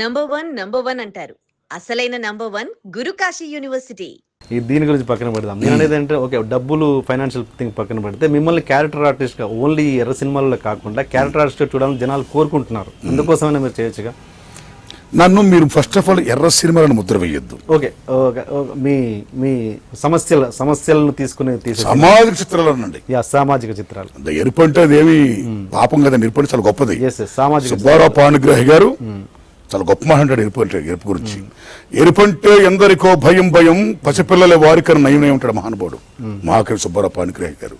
Number one number one అంటారు. అసలైన number one Guru Kashi university. ఈ దీని గురించి పక్కన పెడదాం. నేను అనేది అంటే ఓకే డబ్బులు ఫైనాన్షియల్ థింగ్ పక్కన పెడితే మిమ్మల్ని క్యారెక్టర్ ఆర్టిస్ట్గా ఓన్లీ ఎర్ర సినిమాల్లో కాకుండా క్యారెక్టర్ ఆర్టిస్ట్ చూడాలని జనాలు కోరుకుంటున్నారు. అందుకోసమైనా మీరు చేయొచ్చుగా? నన్ను మీరు ఫస్ట్ ఆఫ్ ఆల్ ఎర్ర సినిమాలను ముద్ర వేయొద్దు. Okay okay, okay. మీ మీ సమస్యల సమస్యలను తీసుకుని తీసే సామాజిక చిత్రాలు అనండి యా సామాజిక చిత్రాలు. ఎరుపు అంటే అదేమి పాపం కదా ఎరుపు చాలా గొప్పది. సామాజిక సుబ్బారావు పాణిగ్రహి గారు చాలా గొప్ప మాట అంటాడు ఎరుపు అంటే ఎరుపు గురించి. ఎరుపు అంటే ఎందరికో భయం భయం పసిపిల్లల వారికన్నా నయం ఉంటాడు మహానుభావుడు. మహాకవి సుబ్బారావు పాణిగ్రహి గారు.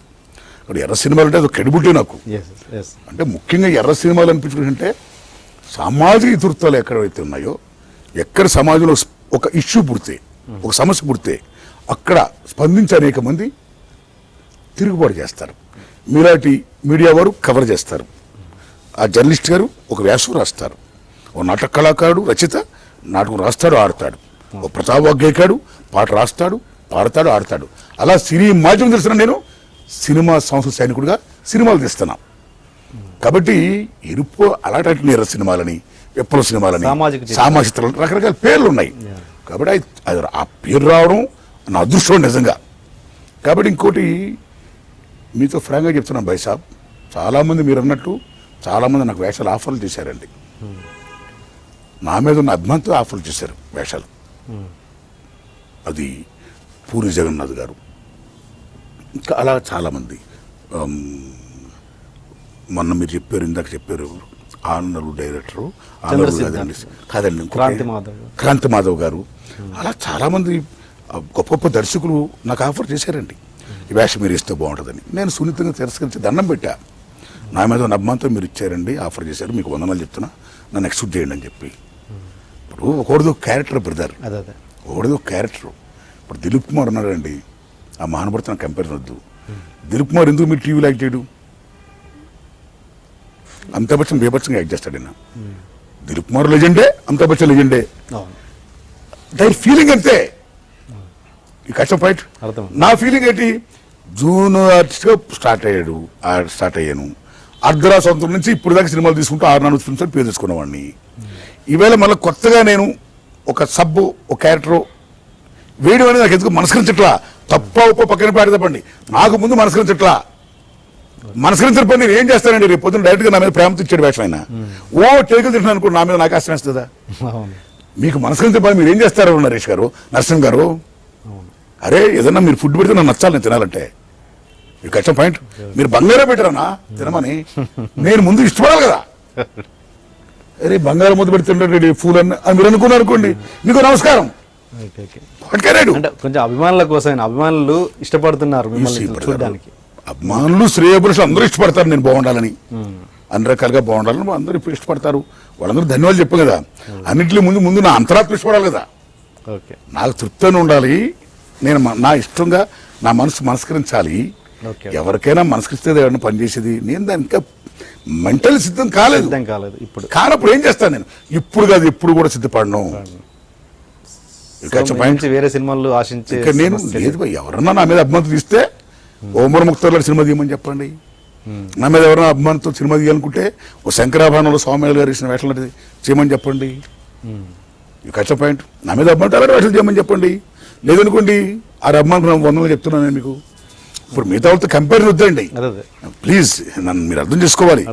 ఇక్కడ ఎర్ర సినిమాలు అంటే అది క్రెడిబిలిటీ నాకు. అంటే ముఖ్యంగా ఎర్ర సినిమాలు అనిపించుకుంటే సామాజిక ఇతృత్వాలు ఎక్కడైతే ఉన్నాయో ఎక్కడ సమాజంలో ఒక ఇష్యూ పుడితే ఒక సమస్య పుడితే అక్కడ స్పందించి అనేక మంది తిరుగుబాటు చేస్తారు. మీలాంటి మీడియా వారు కవర్ చేస్తారు. ఆ జర్నలిస్ట్ గారు ఒక వ్యాసం రాస్తారు. ఓ నాటక కళాకారుడు రచయిత నాటకం రాస్తాడు ఆడతాడు. ఓ ప్రతాపవాగ్యకాడు పాట రాస్తాడు పాడతాడు ఆడతాడు. అలా సినీ మాధ్యమం తెలిసిన నేను సినిమా సంస్థ సైనికుడిగా సినిమాలు తీస్తున్నాను కాబట్టి ఎరుపు అలాంటి ఎర్ర సినిమాలని విప్లవ సినిమాలని సామాజిక చిత్రాలు. రకరకాల పేర్లు ఉన్నాయి. కాబట్టి అది- ఆ పేరు రావడం నా అదృష్టం నిజంగా. కాబట్టి ఇంకోటి మీతో ఫ్రాంక్గా చెప్తున్నాను భాయ్ సాబ్ చాలామంది మీరు అన్నట్టు చాలామంది నాకు వేషాలు ఆఫర్లు చేశారండి నా మీద ఉన్న అభిమానంతో ఆఫర్లు చేశారు వేషాలు. అది పూరి జగన్నాథ్ గారు. ఇంకా అలా చాలామంది. మొన్న మీరు చెప్పారు ఇందాక చెప్పారు ఆనరు డైరెక్టరు ఆనరు. కాదండి క్రాంతి మాధవ్ గారు. క్రాంతి మాధవ్ గారు. అలా చాలా మంది ఆ, గొప్ప గొప్ప దర్శకులు నాకు ఆఫర్ చేశారండి. ఈ వేషం మీరు ఇస్తే బాగుంటుందని. నేను సున్నితంగా తిరస్కరించి దండం పెట్టా. నా మీద ఉన్న అభిమానంతో మీరు ఇచ్చారండి ఆఫర్ చేశారు మీకు వందనాలు చెప్తున్నా. నన్ను ఎక్స్క్యూట్ చేయండి అని చెప్పి. ఇప్పుడు ఒకటిదో క్యారెక్టర్ బ్రదర్ అదే అదే. ఒకటిదో క్యారెక్టర్. ఇప్పుడు దిలీప్ కుమార్ ఉన్నాడండి. ఆ మహానుభావుతో నాకు కంపేర్ వద్దు. దిలీప్ కుమార్ ఎందుకు మీరు టీవీలో యాక్ట్ చేయడు? అమితాబ్ బచ్చన్ యాక్ట్ చేస్తాడు ఆయన దిలీప్ కుమార్ లెజెండే అమితాబ్ బచ్చన్ లెజెండే. దాని ఫీలింగ్ అంతే. ఈ కష్టం ఫైట్. నా ఫీలింగ్ ఏంటి? జూన్ ఆర్టిస్ట్గా స్టార్ట్ అయ్యాడు. స్టార్ట్ అయ్యాను. అర్ధరా సొంతం నుంచి ఇప్పుడు దాకా సినిమాలు తీసుకుంటూ ఆరు నాలుగు ఫిల్మ్స్ అని పేరు తీసుకున్నవాడిని ఈవేళ మళ్ళీ కొత్తగా నేను ఒక సబ్బు ఒక క్యారెక్టర్ వేయడం అనేది నాకు ఎందుకు మనస్కరించట్లా? తప్ప ఉప్ప పక్కన పాడి తప్పండి. నాకు ముందు మనస్కరించట్లా. మనస్కరించిన పని నేను ఏం చేస్తానండి? రేపు పొద్దున్న డైరెక్ట్గా నా మీద ప్రేమతో ఇచ్చాడు వేషం ఆయన. ఓ టేకులు తింటున్నాను అనుకో నా మీద నాకు ఆశ వేస్తుందా మీకు మనసుకంటే పని మీరు ఏం చేస్తారు నరేష్ గారు? నరసింహ్ గారు? అరే ఏదన్నా మీరు ఫుడ్ పెడితే నాకు నచ్చాలి నేను తినాలంటే. మీకు కష్టం పాయింట్. మీరు బంగారం పెట్టారన్నా తినమని. నేను ముందు ఇష్టపడాలి కదా. అరే బంగారం ముద్దు పెడుతుంటే ఫూల్ అని అని మీరు అనుకున్నారు అనుకోండి. మీకు నమస్కారం. అంటే కొంచెం అభిమానుల కోసం అభిమానులు ఇష్టపడుతున్నారు చూడడానికి. అభిమానులు శ్రేయపురుషులు అందరూ ఇష్టపడతారు నేను బాగుండాలని. అన్ని రకాలుగా బాగుండాలని అందరూ ఇప్పుడు ఇష్టపడతారు. వాళ్ళందరూ ధన్యవాదాలు చెప్పాం కదా. అన్నింటిలో ముందు ముందు నా అంతరాత్మ ఇష్టపడాలి కదా. ఓకే. నాకు తృప్తిగా ఉండాలి. నేను నా ఇష్టంగా నా మనసు మనస్కరించాలి. ఎవరికైనా మనస్కరిస్తే ఎవరైనా పనిచేసేది. నేను దానికి ఇంకా మెంటల్ సిద్ధం కాలేదు. కాలేదు. ఇప్పుడు కానప్పుడు ఏం చేస్తాను నేను? ఇప్పుడు కాదు ఎప్పుడు కూడా సిద్ధపడను. వేరే సినిమాలు ఆశించే నేను లేదు. ఎవరన్నా నా మీద అభిమానం తీస్తే ఓమర్ ముక్తర్లో సినిమా తీయమని చెప్పండి. నా మీద ఎవరైనా అభిమానంతో సినిమా తీయాలనుకుంటే ఓ శంకరాభరణంలో స్వామివారి గారు ఇచ్చిన వేషాలు చేయమని చెప్పండి. ఈ కష్ట పాయింట్. నా మీద అభిమానం వేషాలు చేయమని చెప్పండి. లేదనుకోండి ఆ అభిమానం వందలు చెప్తున్నాను నేను మీకు. ఇప్పుడు మిగతా వాళ్ళతో కంపేర్ వద్దండి. ప్లీజ్ నన్ను మీరు అర్థం చేసుకోవాలి.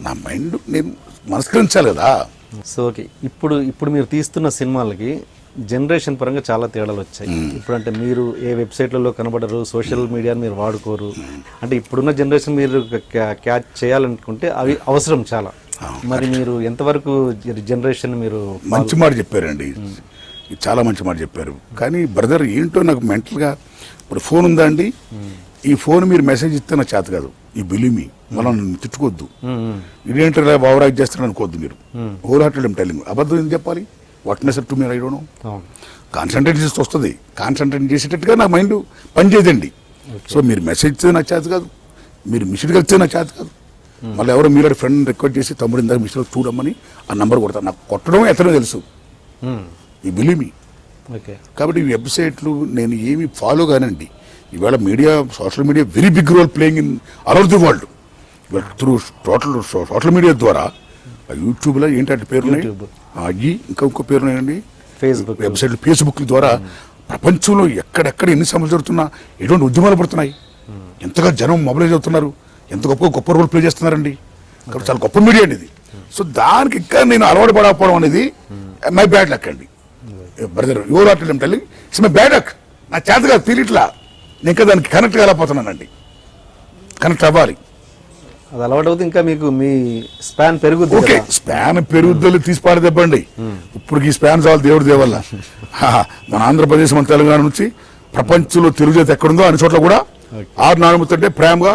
నా మైండ్ నేను మనస్కరించాలి కదా. సో ఓకే ఇప్పుడు ఇప్పుడు మీరు తీస్తున్న సినిమాలకి జనరేషన్ పరంగా చాలా తేడాలు వచ్చాయి. ఇప్పుడు అంటే మీరు ఏ వెబ్సైట్లలో కనబడరు సోషల్ మీడియాని మీరు వాడుకోరు. అంటే ఇప్పుడున్న జనరేషన్ మీరు క్యా- క్యాచ్ చేయాలనుకుంటే అవి అవసరం చాలా. మరి మీరు ఎంతవరకు జనరేషన్ మీరు మంచి మాట చెప్పారండి. ఇది చాలా మంచి మాట చెప్పారు. కానీ బ్రదర్ ఏంటో నాకు మెంటల్గా ఇప్పుడు ఫోన్ ఉందా అండి? ఈ ఫోన్ మీరు మెసేజ్ ఇస్తే నాకు చేత కాదు. ఈ బిలిమి మనం నన్ను తిట్టుకోవద్దు. ఇదేంటి ఇలా ఓవరాక్ చేస్తాను అనుకోవద్దు మీరు. హోల్ హార్టెడ్ టెలింగ్ అబద్ధం ఏం చెప్పాలి? వాట్ మెసేజ్ టు మీరు అవును. కాన్సన్ట్రేట్ చేస్తే వస్తుంది. కాన్సన్ట్రేట్ చేసేటట్టుగా నా మైండ్ పనిచేయదండి సో మీరు మెసేజ్ ఇస్తే నాకు చేత కాదు. మీరు మిషన్ కలిస్తే నాకు చేత కాదు. మళ్ళీ ఎవరో మీరు ఫ్రెండ్ రిక్వెస్ట్ చేసి తమ్ముడు ఇందాక మిషన్ చూడమని ఆ నంబర్ కొడతాను నాకు కొట్టడం ఎతనో తెలుసు. ఈ బిలీమి ఓకే కాబట్టి ఈ వెబ్సైట్లు నేను ఏమి ఫాలో కానండి. ఇవాళ media social media very big role playing in around the world ఇవాళ త్రూ టోటల్ సోషల్ మీడియా ద్వారా యూట్యూబ్లో ఏంటంటే పేరు. ఈ ఇంకా ఇంకో పేరు ఉన్నాయండి ఫేస్బుక్ వెబ్సైట్ ఫేస్బుక్ ద్వారా ప్రపంచంలో ఎక్కడెక్కడ ఎన్ని సమస్యలు జరుగుతున్నా ఎటువంటి ఉద్యమాలు పడుతున్నాయి? ఎంతగా జనం మొబైలైజ్ అవుతున్నారు? ఎంత గొప్ప గొప్ప రోల్ ప్లే చేస్తున్నారండి? కాబట్టి చాలా గొప్ప మీడియా అండి ఇది సో దానికి ఇంకా నేను అలవాటు పడకపోవడం అనేది మై బ్యాడ్ లక్ అండి. Brother your art telling it's my bad luck నా చేతగా తెలియట్లా నేను ఇంకా దానికి కనెక్ట్ కాలేకపోతున్నానండి. కనెక్ట్ అవ్వాలి. అది అలవాటు అవుతుంది ఇంకా మీకు మీ స్పాన్ పెరుగుద్ది ఓకే. స్పాన్ పెరుగుదల తీసి పారదెప్పండి ఇప్పుడు ఈ స్పాన్ చాలు దేవుడి దేవల్ల. మన ఆంధ్రప్రదేశ్ మన తెలంగాణ నుంచి ప్రపంచంలో తెలుగు జాతి ఎక్కడుందో అన్ని చోట్ల కూడా ఆరు నానముత్తి అంటే ప్రేమగా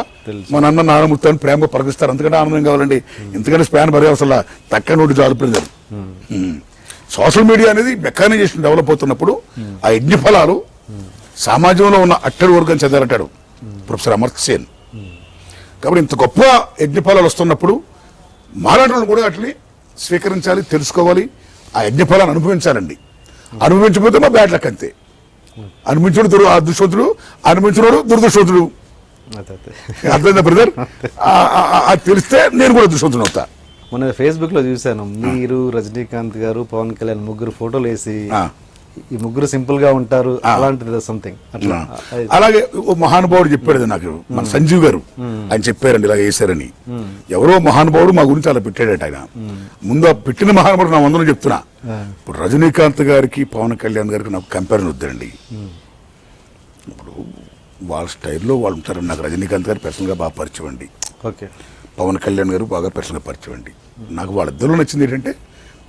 మన అన్న నానముత్తి అని ప్రేమగా పలకిస్తారు అంతకంటే ఆనందం కావాలండి. ఎందుకంటే స్పాన్ భరే అసలు తక్కువ నోటి ప్రజలు. సోషల్ మీడియా అనేది మెకానైజేషన్ డెవలప్ అవుతున్నప్పుడు ఆ యజ్ఞ ఫలాలు సమాజంలో ఉన్న అట్టడి వర్గం చెందారంటాడు ప్రొఫెసర్ అమర్త్ సేన్. కాబట్టి ఇంత గొప్ప యజ్ఞఫలాలు వస్తున్నప్పుడు మాలాటలను కూడా వాటిని స్వీకరించాలి తెలుసుకోవాలి. ఆ యజ్ఞఫలాన్ని అనుభవించాలండి. అనుభవించకపోతే మా బ్యాడ్ లక్ అంతే. అనుభవించుడు దుర్ అదృష్టవంతుడు అనుభవించినోడు దురదృష్టవంతుడు అర్థమైందా బ్రదర్? అది తెలిస్తే నేను కూడా అదృష్టవంతుడు అవుతా. మొన్న ఫేస్బుక్లో చూశాను. మీరు రజనీకాంత్ గారు పవన్ కళ్యాణ్ ముగ్గురు ఫోటోలు వేసి. ఈ ముగ్గురు సింపుల్గా ఉంటారు అలాంటిది సంథింగ్ అట్లా. అలాగే ఓ మహానుభావుడు చెప్పాడు నాకు మన సంజీవ్ గారు. ఆయన చెప్పారండి ఇలా వేశారని ఎవరో మహానుభావుడు మా గురించి అలా పెట్టాడట ఆయన. ముందు ఆ పెట్టిన మహానుభావుడు నా వందలు చెప్తున్నా. ఇప్పుడు రజనీకాంత్ గారికి పవన్ కళ్యాణ్ గారికి నాకు కంపారిజన్ వద్దండి ఇప్పుడు వాళ్ళ స్టైల్లో వాళ్ళు ఉంటారు నాకు రజనీకాంత్ గారు పర్సనల్గా బాగా పరిచయం అండి ఓకే. పవన్ కళ్యాణ్ గారు బాగా పర్సనల్గా పరిచయం అండి నాకు వాళ్ళిద్దరిలో నచ్చింది ఏంటంటే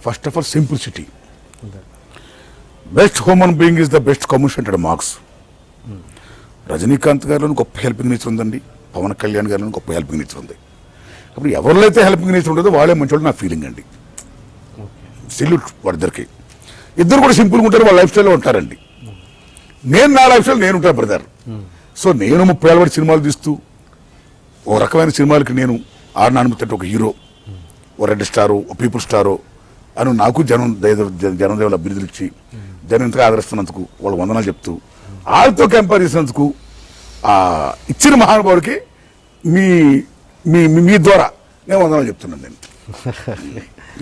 first of all simplicity best human being is the best communication అంటాడు మార్క్స్ రజనీకాంత్ గారిలో గొప్ప హెల్పింగ్ నేచర్ ఉందండి. పవన్ కళ్యాణ్ గారిలో గొప్ప హెల్పింగ్ నేచర్ ఉంది. అప్పుడు ఎవరిలో అయితే హెల్పింగ్ నేచర్ ఉంటుందో వాళ్ళే మంచి నా ఫీలింగ్ అండి. సెల్యూట్ వాళ్ళిద్దరికి. ఇద్దరు కూడా సింపుల్గా ఉంటారు వాళ్ళ లైఫ్ స్టైల్లో ఉంటారండి. నేను నా లైఫ్ స్టైల్ నేను ఉంటాను బ్రదర్ సో నేను ముప్పై ఏళ్ళ సినిమాలు తీస్తూ ఓ రకమైన సినిమాలకి నేను ఆడనానుమతి ఒక హీరో ఓ రెడ్ స్టారు ఓ పీపుల్ స్టారు అని నాకు జనం జనదేవులు జ- అభివృద్ధులు ఇచ్చి జనం ఇంతగా ఆదరిస్తున్నందుకు వాళ్ళు వందనాలు చెప్తూ వాళ్ళతో కంపేర్ చేసినందుకు ఇచ్చిన మహానుభావుడికి మీ మీ మీ- ద్వారా నేను వందనాలు చెప్తున్నాను నేను.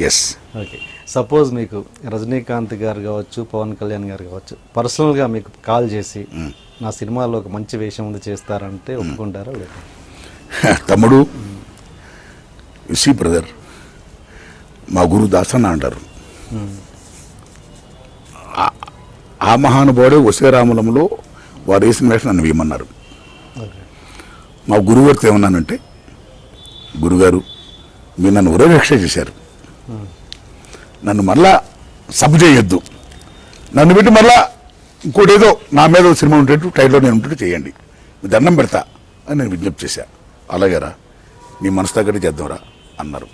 ఎస్ ఓకే సపోజ్ మీకు రజనీకాంత్ గారు కావచ్చు పవన్ కళ్యాణ్ గారు కావచ్చు పర్సనల్గా మీకు కాల్ చేసి నా సినిమాలో ఒక మంచి వేషం ఉంది చేస్తారంటే ఒప్పుకుంటారా లేదా? తమ్ముడు సి బ్రదర్ మా గురు దాసన్న అంటారు. ఆ మహానుభావుడే వసేరాములంలో వారు వేసిన వేషం నన్ను వేయమన్నారు. మా గురుగారితో ఏమన్నానంటే గురుగారు మీరు నన్ను ఉరవేక్ష చేశారు. నన్ను మళ్ళా సబ్ చేయొద్దు. నన్ను పెట్టి మళ్ళా ఇంకోటి ఏదో నా మీద సినిమా ఉంటేట్టు టైట్లో నేను ఉంటే చేయండి. దండం పెడతా అని నేను విజ్ఞప్తి చేశా. అలాగేరా నీ మనసు తగ్గట్టు చేద్దాంరా అన్నారు.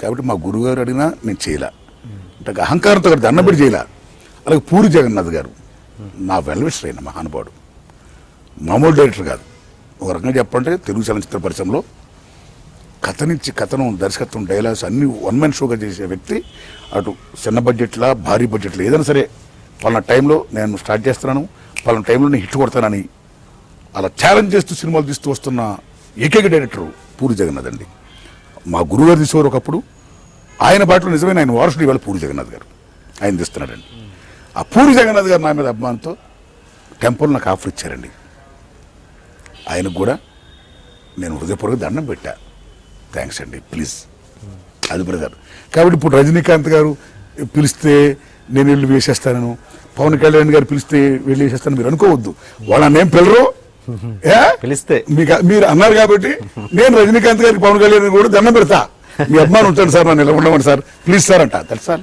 కాబట్టి మా గురుగారు అడిగినా నేను చేయలే. అంటే అహంకారంతో దండం పెట్టి చేయలే. అలాగే పూరి జగన్నాథ్ గారు. నా వెల్విషర్ అయిన మహానుభావుడు మామూలు డైరెక్టర్ కాదు. ఒక రకంగా చెప్పాలంటే తెలుగు చలనచిత్ర పరిశ్రమలో కథ కథనం దర్శకత్వం డైలాగ్స్ అన్ని వన్ మ్యాన్ షోగా చేసే వ్యక్తి. అటు చిన్న బడ్జెట్లా భారీ బడ్జెట్లో ఏదైనా సరే పలానా టైంలో నేను స్టార్ట్ చేస్తున్నాను పలానా టైంలో నేను హిట్ కొడతానని అలా ఛాలెంజ్ చేస్తూ సినిమాలు తీస్తూ వస్తున్న ఏకైక డైరెక్టర్ పూరి జగన్నాథ్ అండి. మా గురుగారు తీసేవారు ఒకప్పుడు. ఆయన బాటలో నిజమైన ఆయన వారసుడు ఇవాళ పూరి జగన్నాథ్ గారు. ఆయన తీస్తున్నాడండి. ఆ పూరి జగన్నాథ్ గారు నా మీద అభిమానంతో. టెంపుల్ నాకు ఆఫర్ ఇచ్చారండి. ఆయనకు కూడా నేను హృదయపూర్వక దండం పెట్టా. థ్యాంక్స్ అండి ప్లీజ్. అది బ్రదర్. కాబట్టి ఇప్పుడు రజనీకాంత్ గారు పిలిస్తే నేను వెళ్ళి వేసేస్తాను పవన్ కళ్యాణ్ గారు పిలిస్తే వెళ్ళి వేసేస్తాను మీరు అనుకోవద్దు. వాళ్ళ నేమ్ పిల్లరు? పిలిస్తే. మీకు మీరు అన్నారు కాబట్టి నేను రజనీకాంత్ గారికి పవన్ కళ్యాణ్ కూడా దండం పెడతా. మీ అభిమానం ఉంటాను సార్ నన్ను ఇలా ఉండమని సార్. ప్లీజ్ సార్ అంట sir